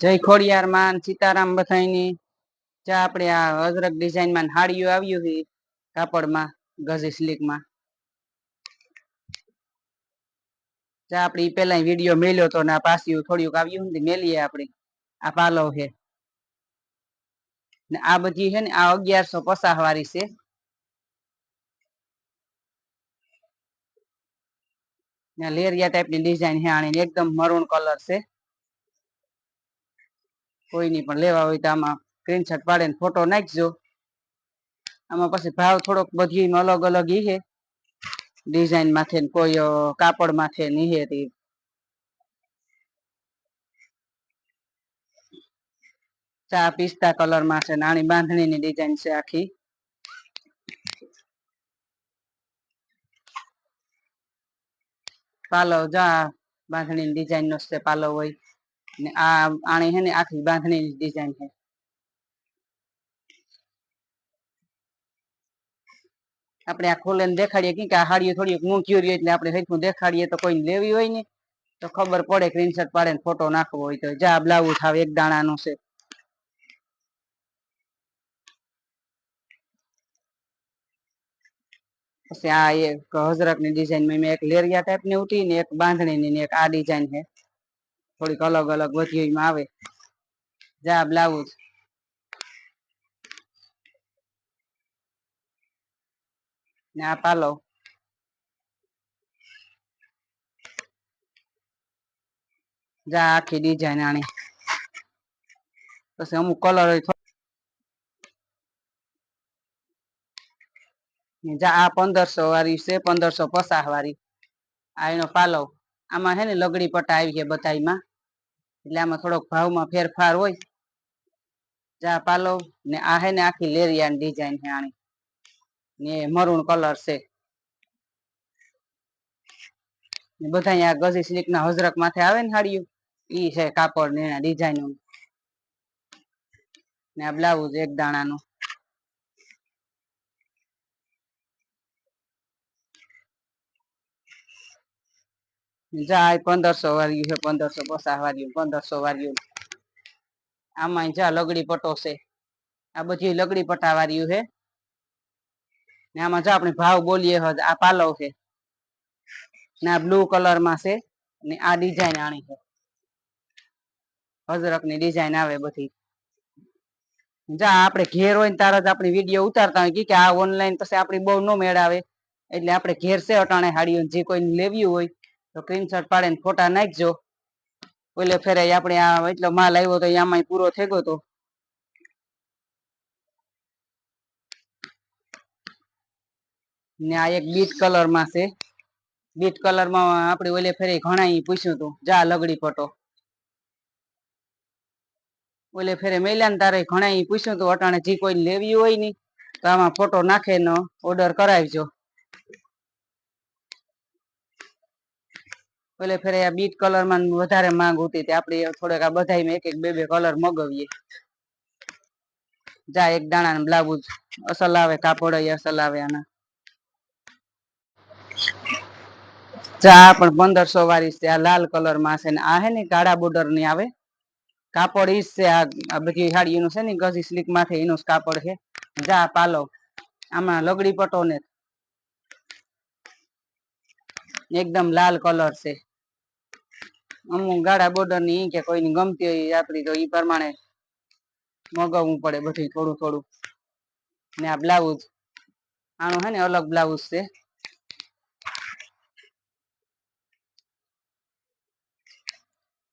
જય ખોડિયાર માન, સીતારામ બથાઈની ચા આપણે આ અજરક ડિઝાઇનમાં હાડીઓ આવ્યું છે, કાપડમાં ગઝી સ્લીકમાં ચા આપણે પેલા વીડિયો મેલ્યો તો ને આ પાછું થોડુંક આવ્યું ને મેલીએ આપણે. આ પાલવ છે. ને આ બધી છે ને આ અગિયારસો પચાસ વાળી છે. લેરિયા ટાઈપની ડિઝાઇન છે આની એકદમ મરૂન કલર છે. કોઈની પણ લેવા હોય તો આમાં સ્ક્રીનશોટ પાડીને ફોટો નાખજો. આમાં પછી ભાવ થોડોક બધી અલગ અલગ ઈ છે. ડિઝાઇન માથે ને કોઈ કાપડ માથે ને તે. ચા પિસ્તા કલરમાં છે, નાની બાંધણીની ડિઝાઇન છે આખી. પાલવ, જા, બાંધણીની ડિઝાઇન નો છે પાલવ હોય. ને આ આણી છે ને આખી બાંધણીની ડિઝાઇન છે. આપણે આ ખોલીને દેખાડીએ કે આ હાડીઓ થોડીક મૂંઘી રહી એટલે આપણે હરખું દેખાડીએ તો કોઈ લેવી હોય ને, તો ખબર પડે સ્ક્રીનશોટ પાડે ને ફોટો નાખવો હોય તો જા બ્લાઉઝ થાવ એક દાણાનું છે. પછી આ એક હજરકની ડિઝાઇન મેં એક લેરિયા ટાઈપની ઉઠી ને એક બાંધણીની ને એક આ ડિઝાઇન છે. થોડીક અલગ અલગ બધી માં આવે. જા બ્લાઉઝ ને આ પાલો જા, આખી ડિઝાઇન આની. પછી અમુક કલર જા, આ પંદરસો વાળી છે, પંદરસો પચાસ વાળી. આ એનો પાલવ. આમાં છે ને લગડી પટ્ટા આવી છે બધાયમાં. એટલે આમાં થોડોક ભાવમાં ફેરફાર હોય. જા પાલવ ને આ હે ને આખી લેરિયાની ડિઝાઇન છે આની. ને મરૂન કલર છે. બધા અહીંયા ગઝી સ્લીક ના હજરક માથે આવે ને સાડીઓ ઈ છે કાપડ ને ડિઝાઇન ને. આ બ્લાઉઝ એક દાણાનું. જા પંદરસો વાળ્યું છે, પંદરસો પચાસ વાળ્યું પંદરસો વાળ્યું આમાં જા લગડી પટ્ટો છે. આ બધી લગડી પટા વાળ્યું છે. ને આમાં જો આપણે ભાવ બોલીએ હજ આ પાલવ છે. ને આ બ્લુ કલરમાં છે, ને આ ડિઝાઇન આણી છે. હજરકની ડિઝાઇન આવે બધી. જા આપણે ઘેર હોય ને તાર જ આપણે વીડિયો ઉતારતા હોય, કે આ ઓનલાઈન પછી આપણી બહુ ન મેળ આવે એટલે આપણે ઘેર છે અટાણે હાડીઓ જે કોઈ લેવી હોય તો સ્ક્રીનશોટ પાડીને ફોટા નાખજો. ઓલે ફેરે આપણે આ એટલો માલ આવ્યો તો આમાં પૂરો થઈ ગયો તો. ને આ એક બીટ કલરમાં છે. બીટ કલરમાં આપણે ઓલે ફેરે ઘણા પૂછ્યું હતું જા લગડી પટો ઓલે ફેરે મેલ્યા ને તારે ઘણા પૂછ્યું હતું અટાણે જે કોઈ લેવી હોયની, તો આમાં ફોટો નાખે ઓર્ડર કરાવજો. ઓલે ફેરે આ બીટ કલરમાં વધારે માંગ હતી તે આપણે થોડેક આ બધાય એક એક બે બે કલર મગાવીએ. જા એક દાણા બ્લાઉઝ અસલ આવે, કાપડ અસલ આવે આના. જા પણ પંદરસો વાળી છે, આ લાલ કલરમાં છે ને આ હે ને કાળા બોર્ડરની આવે. કાપડ ઈ છે, આ બધી સાડી નું છે ને ગજી સ્લીક માથે એનું કાપડ છે. જા પાલો, આમાં લગડી પટો ને. એકદમ લાલ કલર છે. અમુક ગાળા બોર્ડરની કે કોઈની ગમતી હોય આપડી તો ઈ પ્રમાણે મગાવવું પડે બધું થોડું થોડું. ને આ બ્લાઉઝ. આનું હે ને અલગ બ્લાઉઝ છે.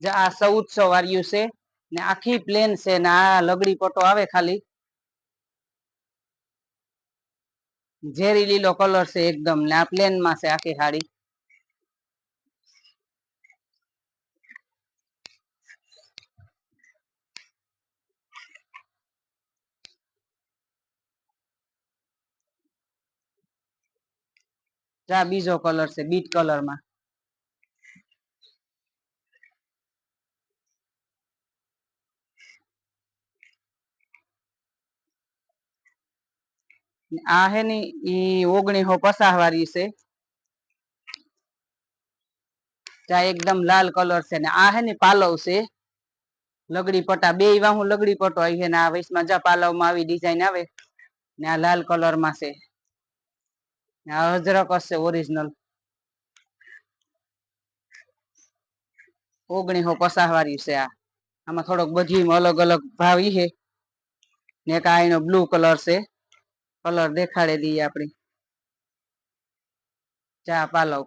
આ ચૌદસો વાળ્યું છે ને આખી પ્લેન છે ને આ લગડી પટો આવે ખાલી. ઝેરી લીલો કલર છે એકદમ ને આ પ્લેનમાં છે આખી સાડી જા, બીજો કલર છે, બીટ કલરમાં. ને આ હે ને, ઈ ઓગણીસો પચાસ વાળી છે. જા, એકદમ લાલ કલર છે ને. આ હે ને, પાલવ છે. લગડી પટ્ટા, બે વાહું લગડી પટ્ટો આવી છે ને, આ વૈશમાં જા, પાલવમાં આવી ડિઝાઇન આવે ને, આ લાલ કલરમાં છે. ને આ અજરક હશે ઓરિજિનલ ઓગણીસો પચાસ વાળી છે આ. આમાં થોડોક બધી અલગ અલગ ભાવ છે. ને એક આ એનો બ્લુ કલર છે. કલર દેખાડે દઈએ આપણી. ચા પાલવ.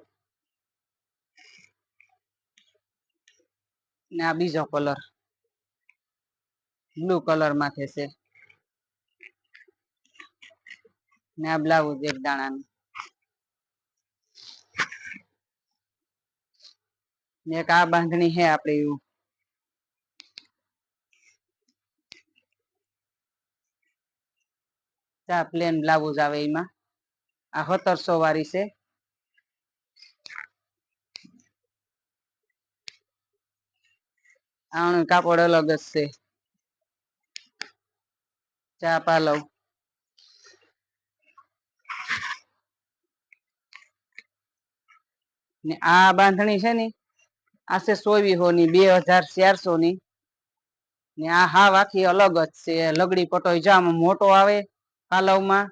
ને આ બીજો કલર બ્લુ કલર માથે છે. ને આ બ્લાઉઝ એક દાણાનું. એક આ બાંધણી છે આપણી એવું. ચા પ્લેન બ્લાઉઝ આવે એમાં. આ સત્તરસો વાળી છે. આનું કાપડ અલગ જ છે. ચા પાલવ. ને આ બાંધણી છે ને આ છે સોવીસો ની બે હજાર ચારસો ની ને આ હાવ આખી અલગ જ છે, લગડી પટોઈ જામ મોટો આવે પાલવમાં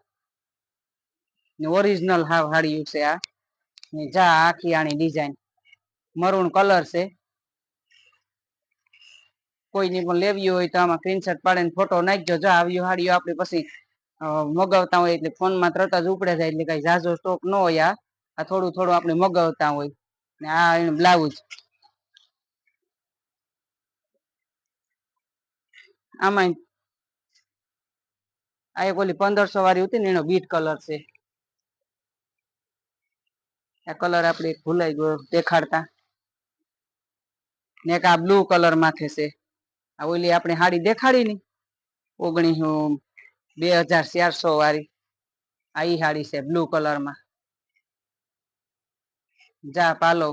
ને ઓરિજિનલ હાવ હાડિયું છે આ. ને જા આખી આની ડિઝાઇન. મરૂન કલર છે. કોઈની પણ લેવી હોય તો આમાં સ્ક્રીનશોટ પાડીને ફોટો નાખજો. જા આવ્યું હાડિયો આપણે પછી મગાવતા હોય એટલે ફોનમાં તરત જ ઉપડે જાય એટલે કઈ ઝાઝો સ્ટોક ન હોય આ. થોડું થોડું આપણે મગાવતા હોય. ને આ બ્લાઉઝ આમાં આ એક ઓલી પંદરસો વાળી હતી ને એનો બીટ કલર છે. આ કલર આપણે ભૂલાઈ ગયો દેખાડતા. ને આ બ્લુ કલર માથે છે. આ ઓલી આપણે હાડી દેખાડી ની ઓગણીસો બે હજાર ચારસો વાળી. આ ઈ હાડી છે બ્લુ કલરમાં. જા, પાલો.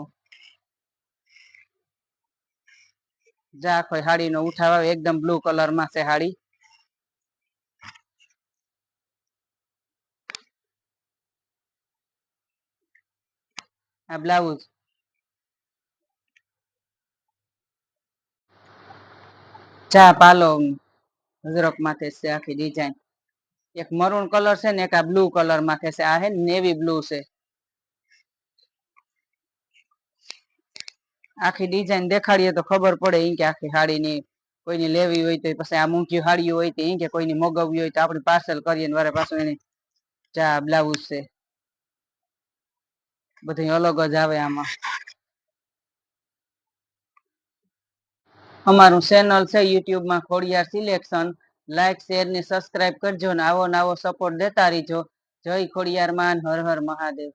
જા આખો હાડીનો ઉઠાવ આવે, એકદમ બ્લુ કલરમાં છે હાડી. આ બ્લાઉઝ. ચા પાલો. અજરક માથે છે આખી ડિઝાઇન એક મરૂન કલર છે ને એક આ બ્લુ કલર માથે છે. આ હે નેવી બ્લુ છે. આખી ડિઝાઇન દેખાડીએ તો ખબર પડે ઈ કે આખી સાડીની કોઈની લેવી હોય તો પછી આ મૂંઘી સાડી હોય તો ઈ કોઈની મગાવવી હોય તો આપણે પાર્સલ કરીએ વારે પાછું એની ચા, બ્લાઉઝ છે. બધી અલગ જ આવે આમાં. અમારું ચેનલ છે યુટ્યુબમાં ખોડિયાર સિલેક્શન લાઈક શેર ને સબસ્ક્રાઇબ કરજો ને આવો નવો સપોર્ટ દેતા રહીજો. જય ખોડિયાર માન, હર હર મહાદેવ.